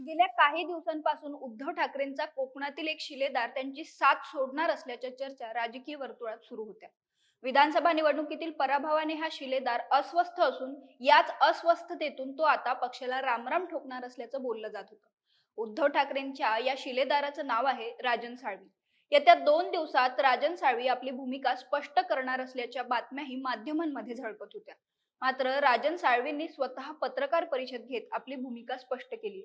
गेल्या काही दिवसांपासून उद्धव ठाकरेंचा कोकणातील एक शिलेदार त्यांची साथ सोडणार असल्याच्या चर्चा राजकीय वर्तुळात सुरू होत्या. विधानसभा निवडणुकीतील पराभवाने हा शिलेदार अस्वस्थ असून याच अस्वस्थतेतून तो आता पक्षाला रामराम ठोकणार असल्याचं बोललं जात होतं. उद्धव ठाकरेंच्या या शिलेदाराचं नाव आहे राजन साळवी. येत्या दोन दिवसात राजन साळवी आपली भूमिका स्पष्ट करणार असल्याच्या बातम्याही माध्यमांमध्ये झळकत होत्या. मात्र राजन साळवींनी स्वतः पत्रकार परिषद घेत आपली भूमिका स्पष्ट केली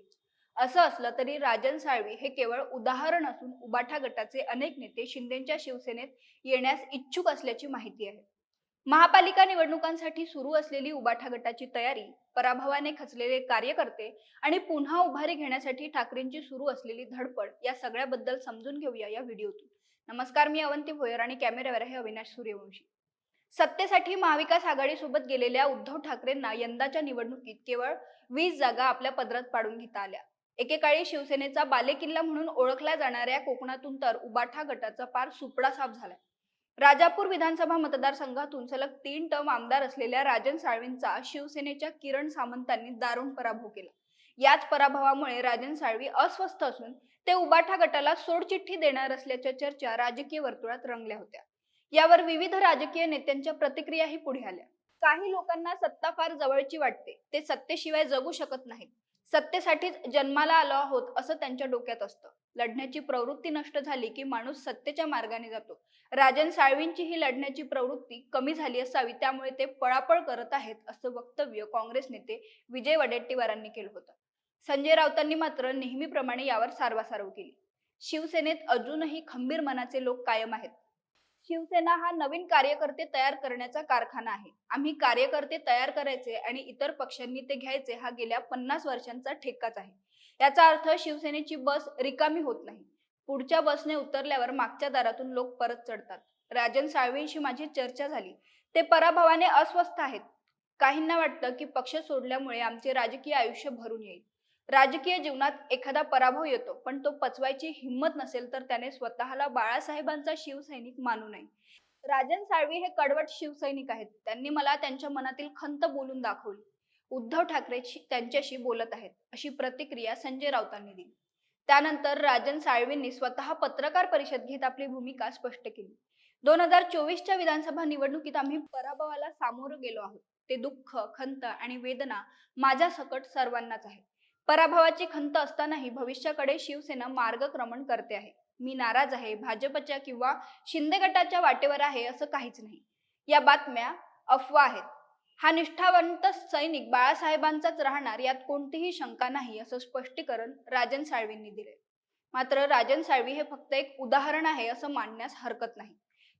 असं असलं तरी राजन साळवी हे केवळ उदाहरण असून उबाठा गटाचे अनेक नेते शिंदेच्या शिवसेनेत येण्यास इच्छुक असल्याची माहिती आहे. महापालिका निवडणुकांसाठी सुरू असलेली उबाठा गटाची तयारी पराभवाने खचलेले कार्यकर्ते आणि पुन्हा उभारी घेण्यासाठी ठाकरेंची सुरू असलेली धडपड या सगळ्याबद्दल समजून घेऊया या व्हिडिओतून. नमस्कार मी अवंती भोयर आणि कॅमेऱ्यावर आहे अविनाश सूर्यवंशी. सत्तेसाठी महाविकास आघाडीसोबत गेलेल्या उद्धव ठाकरेंना यंदाच्या निवडणुकीत केवळ वीस जागा आपल्या पदरात पाडून घेता आल्या. एकेकाळी शिवसेनेचा बालेकिल्ला म्हणून ओळखल्या जाणाऱ्या कोकणातून तर उबाठा गटाचा पार सुपडा साफ झालाय. राजापूर विधानसभा मतदारसंघातून सलग तीन टर्म आमदार असलेल्या राजन साळवींचा शिवसेनेच्या किरण सामंतांनी दारुण पराभव केला. याच पराभवामुळे राजन साळवी अस्वस्थ असून ते उबाठा गटाला सोडचिठ्ठी देणार असल्याच्या चर्चा राजकीय वर्तुळात रंगल्या होत्या. यावर विविध राजकीय नेत्यांच्या प्रतिक्रियाही पुढे आल्या. काही लोकांना सत्ता फार जवळची वाटते. ते सत्तेशिवाय जगू शकत नाहीत. सत्तेसाठीच जन्माला आलो आहोत असं त्यांच्या डोक्यात असतं. लढण्याची प्रवृत्ती नष्ट झाली की माणूस सत्तेच्या मार्गाने जातो. राजन साळवींची ही लढण्याची प्रवृत्ती कमी झाली असावी त्यामुळे ते पळापळ करत आहेत असं वक्तव्य काँग्रेस नेते विजय वडेट्टीवारांनी केलं होतं. संजय राऊतांनी मात्र नेहमीप्रमाणे यावर सारवासारव केली. शिवसेनेत अजूनही खंबीर मनाचे लोक कायम आहेत. शिवसेना हा नवीन कार्यकर्ते तयार करण्याचा कारखाना आहे. आम्ही कार्यकर्ते तयार करायचे आणि इतर पक्षांनी ते घ्यायचे हा गेल्या पन्नास वर्षांचा ठेकाच आहे. याचा अर्थ शिवसेनेची बस रिकामी होत नाही. पुढच्या बसने उतरल्यावर मागच्या दारातून लोक परत चढतात. राजन साळवेंशी माझी चर्चा झाली. ते पराभवाने अस्वस्थ आहेत. काहींना वाटतं की पक्ष सोडल्यामुळे आमचे राजकीय आयुष्य भरून येईल. राजकीय जीवनात एखादा पराभव येतो पण तो पचवायची हिंमत नसेल तर त्याने स्वतःला बाळासाहेबांचा शिवसैनिक मानू नये. राजन साळवी हे कडवट शिवसैनिक आहेत. त्यांनी मला त्यांच्या मनातील खंत बोलून दाखवली. उद्धव ठाकरे त्यांच्याशी बोलत आहेत अशी प्रतिक्रिया संजय राऊतांनी दिली. त्यानंतर राजन साळवींनी स्वतः पत्रकार परिषद घेत आपली भूमिका स्पष्ट केली. दोन हजार चोवीसच्या विधानसभा निवडणुकीत आम्ही पराभवाला सामोरं गेलो आहोत. ते दुःख खंत आणि वेदना माझ्या सकट सर्वांनाच आहे पराभवाची खंत असतानाही भविष्याकडे शिवसेना मार्गक्रमण करते आहे. मी नाराज आहे भाजपच्या किंवा शिंदे गटाच्या वाटेवर आहे असं काहीच नाही. या बातम्या अफवा आहेत. हा निष्ठावंत सैनिक बाळासाहेबांचाच राहणार यात कोणतीही शंका नाही असं स्पष्टीकरण राजन साळवींनी दिले मात्र राजन साळवी हे फक्त एक उदाहरण आहे असं मांडण्यास हरकत नाही.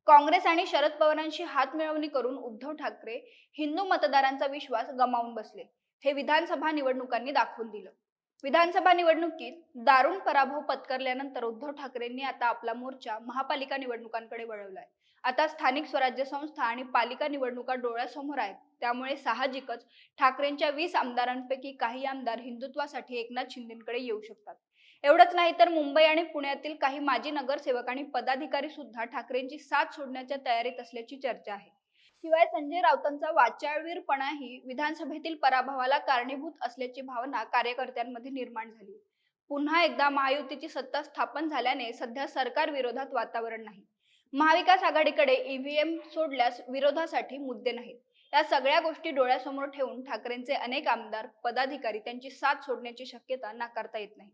काँग्रेस आणि शरद पवारांशी हात मिळवणी करून उद्धव ठाकरे हिंदू मतदारांचा विश्वास गमावून बसले. हे विधानसभा निवडणुकांनी दाखवून दिलं. विधानसभा निवडणुकीत दारुण पराभव पत्करल्यानंतर उद्धव ठाकरेंनी आता आपला मोर्चा महापालिका निवडणुकांकडे वळवलाय. आता स्थानिक स्वराज्य संस्था आणि पालिका निवडणुका डोळ्यासमोर आहेत. त्यामुळे साहजिकच ठाकरेंच्या वीस आमदारांपैकी काही आमदार हिंदुत्वासाठी एकनाथ शिंदेकडे येऊ शकतात. एवढंच नाही तर मुंबई आणि पुण्यातील काही माजी नगरसेवक आणि पदाधिकारी सुद्धा ठाकरेंची साथ सोडण्याच्या तयारीत असल्याची चर्चा आहे. शिवाय संजय राऊतांचा वाचाळवीरपणाही विधानसभेतील पराभवाला कारणीभूत असल्याची भावना कार्यकर्त्यांमध्ये निर्माण झाली. पुन्हा एकदा महायुतीची सत्ता स्थापन झाल्याने सध्या सरकार विरोधात वातावरण नाही. महाविकास आघाडीकडे ईव्हीएम सोडल्यास विरोधासाठी मुद्दे नाहीत. या सगळ्या गोष्टी डोळ्यासमोर ठेवून ठाकरेंचे अनेक आमदार पदाधिकारी त्यांची साथ सोडण्याची शक्यता नाकारता येत नाही.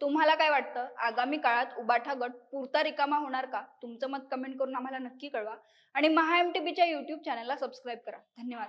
तुम्हाला काय वाटतं? आगामी काळात उबाठा गट पुरता रिकामा होणार का? तुमचं मत कमेंट करून आम्हाला नक्की कळवा. आणि महा एम टी बीच्या युट्यूब चॅनलला सबस्क्राईब करा. धन्यवाद.